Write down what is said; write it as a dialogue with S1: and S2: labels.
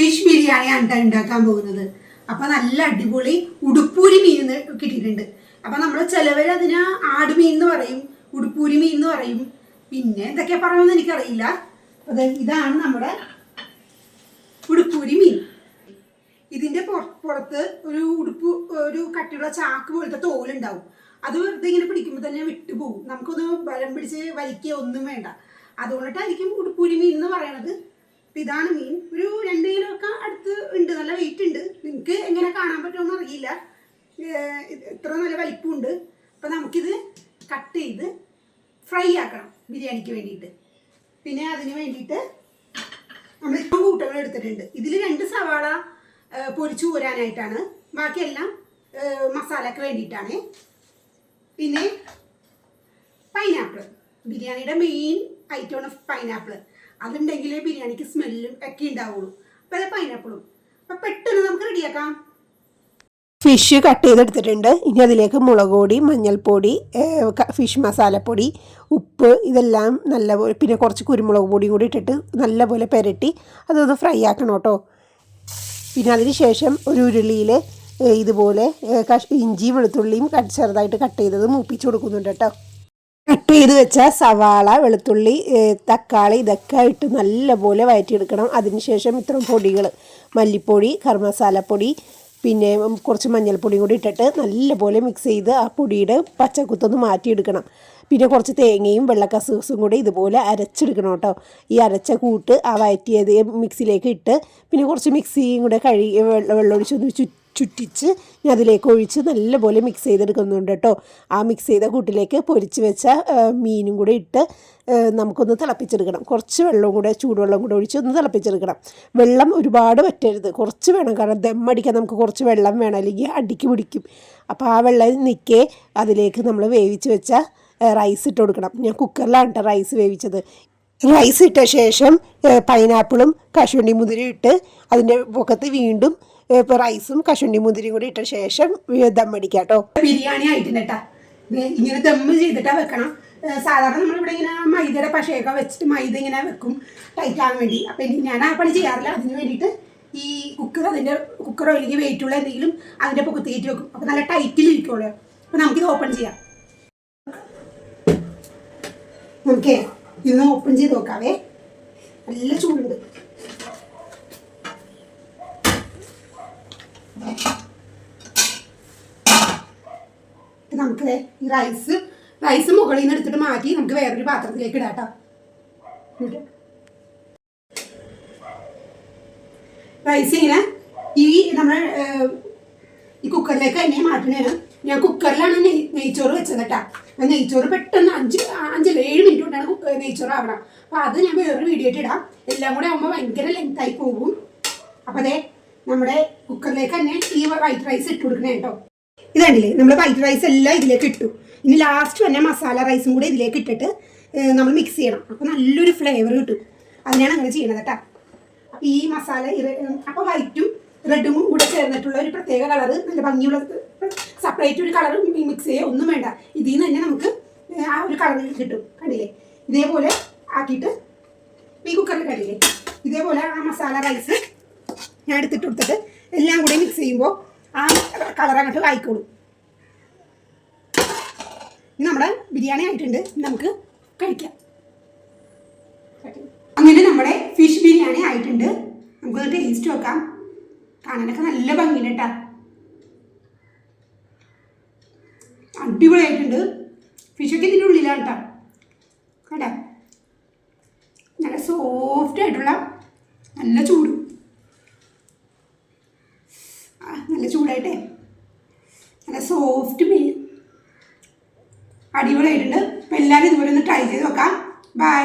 S1: Fish biryani ട്ടോ ഉണ്ടാക്കാൻ പോകുന്നത്. അപ്പൊ നല്ല അടിപൊളി ഉടുപ്പൂരി മീൻ കിട്ടിയിട്ടുണ്ട്. അപ്പൊ നമ്മൾ ചിലവർ അതിന് ആട് മീൻ എന്ന് പറയും ഉടുപ്പൂരി മീൻ എന്ന് പറയും. പിന്നെ എന്തൊക്കെയാ പറയുമെന്ന് എനിക്കറിയില്ല. അത് ഇതാണ് നമ്മുടെ ഉടുപ്പൂരി മീൻ. ഇതിന്റെ പുറ- പുറത്ത് ഒരു ഉടുപ്പ് ഒരു കട്ടിയുള്ള ചാക്ക് പോലത്തെ തോലുണ്ടാവും. അത് വെറുതെ ഇങ്ങനെ പിടിക്കുമ്പോൾ തന്നെ വിട്ടുപോകും നമുക്കൊന്ന് ബലം പിടിച്ച് വലിക്കുക ഒന്നും വേണ്ട. അതുകൊണ്ടിട്ടായിരിക്കും ഉടുപ്പൂരി മീൻ എന്ന് പറയണത്. അപ്പൊ ഇതാണ് മീൻ. ഒരു രണ്ട് കിലോ ഒക്കെ അടുത്ത് ഉണ്ട് നല്ല വെയിറ്റ് ഉണ്ട്. നിങ്ങൾക്ക് എങ്ങനെ കാണാൻ പറ്റുമെന്ന് അറിയില്ല. ഇത്ര നല്ല വലിപ്പമുണ്ട് അപ്പൊ നമുക്കിത് കട്ട് ചെയ്ത് ഫ്രൈ ആക്കണം ബിരിയാണിക്ക് വേണ്ടിയിട്ട്. പിന്നെ അതിന് വേണ്ടിയിട്ട് നമ്മൾ ഇപ്പം കൂട്ടങ്ങൾ എടുത്തിട്ടുണ്ട്. ഇതിൽ രണ്ട് സവാള പൊരിച്ചു ഊരാനായിട്ടാണ്. ബാക്കിയെല്ലാം മസാലക്ക് വേണ്ടിയിട്ടാണ്. പിന്നെ പൈനാപ്പിൾ ബിരിയാണിയുടെ മെയിൻ ഐറ്റമാണ് പൈനാപ്പിൾ അതുണ്ടെങ്കിലേ ബിരിയാണിക്ക് സ്മെല്ലും ഒക്കെ ഉണ്ടാവുള്ളൂ. അപ്പോൾ അത് പൈനാപ്പിളും അപ്പം പെട്ടെന്ന് നമുക്ക് റെഡിയാക്കാം ഫിഷ് കട്ട് ചെയ്തെടുത്തിട്ടുണ്ട്. ഇനി അതിലേക്ക് മുളക് പൊടി മഞ്ഞൾപ്പൊടി ഫിഷ് മസാലപ്പൊടി ഉപ്പ് ഇതെല്ലാം നല്ലപോലെ പിന്നെ കുറച്ച് കുരുമുളക് പൊടിയും കൂടി ഇട്ടിട്ട് നല്ലപോലെ പുരട്ടി അതൊന്ന് ഫ്രൈ ആക്കണം കേട്ടോ. പിന്നെ അതിന് ശേഷം ഒരു ഉരുളിയിൽ ഇതുപോലെ ഇഞ്ചിയും വെളുത്തുള്ളിയും ചെറുതായിട്ട് കട്ട് ചെയ്തത് മൂപ്പിച്ച് കൊടുക്കുന്നുണ്ട് കേട്ടോ. കട്ട് ചെയ്ത് വെച്ച സവാള വെളുത്തുള്ളി തക്കാളി ഇതൊക്കെ ഇട്ട് നല്ലപോലെ വയറ്റിയെടുക്കണം. അതിനുശേഷം ഇത്രയും പൊടികൾ മല്ലിപ്പൊടി കർമ്മസാലപ്പൊടി പിന്നെ കുറച്ച് മഞ്ഞൾപ്പൊടിയും കൂടി ഇട്ടിട്ട് നല്ലപോലെ മിക്സ് ചെയ്ത് ആ പൊടിയുടെ പച്ചക്കുത്തൊന്ന് മാറ്റിയെടുക്കണം. പിന്നെ കുറച്ച് തേങ്ങയും വെള്ളക്കസൂസും കൂടി ഇതുപോലെ അരച്ചെടുക്കണം കേട്ടോ. ഈ അരച്ച കൂട്ട് ആ വയറ്റിയത് മിക്സിയിലേക്ക് ഇട്ട് പിന്നെ കുറച്ച് മിക്സിയും കൂടെ കഴുകി വെള്ളം വെള്ളമൊഴിച്ചൊന്ന് ചു ചുറ്റിച്ച് ഞാൻ അതിലേക്ക് ഒഴിച്ച് നല്ലപോലെ മിക്സ് ചെയ്തെടുക്കുന്നുണ്ട് കേട്ടോ ആ മിക്സ് ചെയ്ത കൂട്ടിലേക്ക് പൊരിച്ച് വെച്ച മീനും കൂടെ ഇട്ട് നമുക്കൊന്ന് തിളപ്പിച്ചെടുക്കണം. കുറച്ച് വെള്ളവും കൂടെ ചൂടുവെള്ളം കൂടെ ഒഴിച്ച് ഒന്ന് തിളപ്പിച്ചെടുക്കണം. വെള്ളം ഒരുപാട് വറ്റരുത്. കുറച്ച് വേണം. കാരണം ദമ്മടിക്കാൻ നമുക്ക് കുറച്ച് വെള്ളം വേണം. അല്ലെങ്കിൽ അടിക്ക് പിടിക്കും. അപ്പോൾ ആ വെള്ളം നിൽക്കേ അതിലേക്ക് നമ്മൾ വേവിച്ച് വെച്ച റൈസ് ഇട്ട് കൊടുക്കണം. ഞാൻ കുക്കറിലാണ് കേട്ടോ റൈസ് വേവിച്ചത്. റൈസ് ഇട്ട ശേഷം പൈനാപ്പിളും കശുവണ്ടി മുതിരി ഇട്ട് അതിന്റെ പൊക്കത്ത് വീണ്ടും ഇപ്പൊ റൈസും കശുണ്ടി മുന്തിരിയും കൂടി ഇട്ട ശേഷം ദം ദമ്മടിക്കാം കേട്ടോ ബിരിയാണി ആയിട്ടുണ്ട് ഇങ്ങനെ ദം ചെയ്തിട്ടാ വെക്കണം. സാധാരണ നമ്മളിവിടെ ഇങ്ങനെ മൈദയുടെ പശയൊക്കെ വെച്ചിട്ട് മൈദ ഇങ്ങനെ വെക്കും ടൈറ്റ് ആകാൻ വേണ്ടി. അപ്പം ഞാൻ ആ പണി ചെയ്യാറില്ല. അതിന് വേണ്ടിയിട്ട് ഈ കുക്കർ അതിന്റെ കുക്കറോ അല്ലെങ്കിൽ വെയിറ്റുള്ള എന്തെങ്കിലും അതിന്റെ കയറ്റി വെക്കും. അപ്പം നല്ല ടൈറ്റിൽ ഇരിക്കുള്ളൂ. അപ്പം നമുക്കിത് ഓപ്പൺ ചെയ്യാം. നമുക്ക് ഇന്ന് ഓപ്പൺ ചെയ്ത് നോക്കാവേ. നല്ല ചൂടുണ്ട്. നമുക്ക് ഈ റൈസ് റൈസ് മുകളിൽ നിന്ന് എടുത്തിട്ട് മാറ്റി നമുക്ക് വേറൊരു പാത്രത്തിലേക്ക് ഇടാം കേട്ടോ റൈസ് ഇങ്ങനെ ഈ നമ്മൾ ഈ കുക്കറിലേക്ക് തന്നെ മാറ്റണേന് ഞാൻ കുക്കറിലാണ് നെയ് നെയ്ച്ചോറ് വെച്ചത് കേട്ടോ അപ്പൊ നെയ്ച്ചോറ് പെട്ടെന്ന് അഞ്ച് അഞ്ചല്ല ഏഴ് മിനിറ്റ് കൊണ്ടാണ് കുക്ക- നെയ്ച്ചോറ് ആവണം അപ്പൊ അത് ഞാൻ വേറൊരു വീഡിയോ ആയിട്ട് ഇടാം. എല്ലാം കൂടെ ആകുമ്പോൾ ഭയങ്കര ലെങ്ത് ആയി പോകും. അപ്പൊ അതെ നമ്മുടെ കുക്കറിലേക്ക് തന്നെ ഈ വൈറ്റ് റൈസ് ഇട്ട് കൊടുക്കണേ കേട്ടോ ഇതാണ്ടില്ലേ നമ്മൾ വൈറ്റ് റൈസ് എല്ലാം ഇതിലേക്ക് ഇട്ടു. ഇനി ലാസ്റ്റ് തന്നെ മസാല റൈസും കൂടെ ഇതിലേക്ക് ഇട്ടിട്ട് നമ്മൾ മിക്സ് ചെയ്യണം. അപ്പോൾ നല്ലൊരു ഫ്ലേവർ കിട്ടും. അതിനാണ് അങ്ങനെ ചെയ്യണത് കേട്ടോ അപ്പോൾ ഈ മസാല അപ്പോൾ വൈറ്റും റെഡും കൂടെ ചേർന്നിട്ടുള്ള ഒരു പ്രത്യേക കളറ് നല്ല ഭംഗിയുള്ള സെപ്പറേറ്റ് ഒരു കളർ മിക്സ് ചെയ്യുക ഒന്നും വേണ്ട. ഇതിൽ നിന്ന് തന്നെ നമുക്ക് ആ ഒരു കളർ കിട്ടും. കണ്ടില്ലേ? ഇതേപോലെ ആക്കിയിട്ട് ഈ കുക്കറിൽ കണ്ടില്ലേ? ഇതേപോലെ ആ മസാല റൈസ് ഞാൻ എടുത്തിട്ട് കൊടുത്തിട്ട് എല്ലാം കൂടി മിക്സ് ചെയ്യുമ്പോൾ ആ കളർ അങ്ങോട്ട് ആയിക്കോളും. ഇനി നമ്മുടെ ബിരിയാണി ആയിട്ടുണ്ട്. നമുക്ക് കഴിക്കാം. അങ്ങനെ നമ്മുടെ ഫിഷ് ബിരിയാണി ആയിട്ടുണ്ട്. നമുക്ക് ടേസ്റ്റ് നോക്കാം. കാണാനൊക്കെ നല്ല ഭംഗിയുണ്ട് കേട്ടാ അടിപൊളിയായിട്ടുണ്ട്. ഫിഷൊക്കെ ഇതിന്റെ ഉള്ളിലാണ് കേട്ടോ കേട്ടാ നല്ല സോഫ്റ്റ് ആയിട്ടുള്ള നല്ല ചൂട് ആ, നല്ല ചൂടായിട്ടേ നല്ല സോഫ്റ്റ് മീൻ അടിപൊളിയായിട്ടുണ്ട്. അപ്പം എല്ലാവരും ഇതുപോലെ ഒന്ന് ട്രൈ ചെയ്ത് നോക്കാം. ബൈ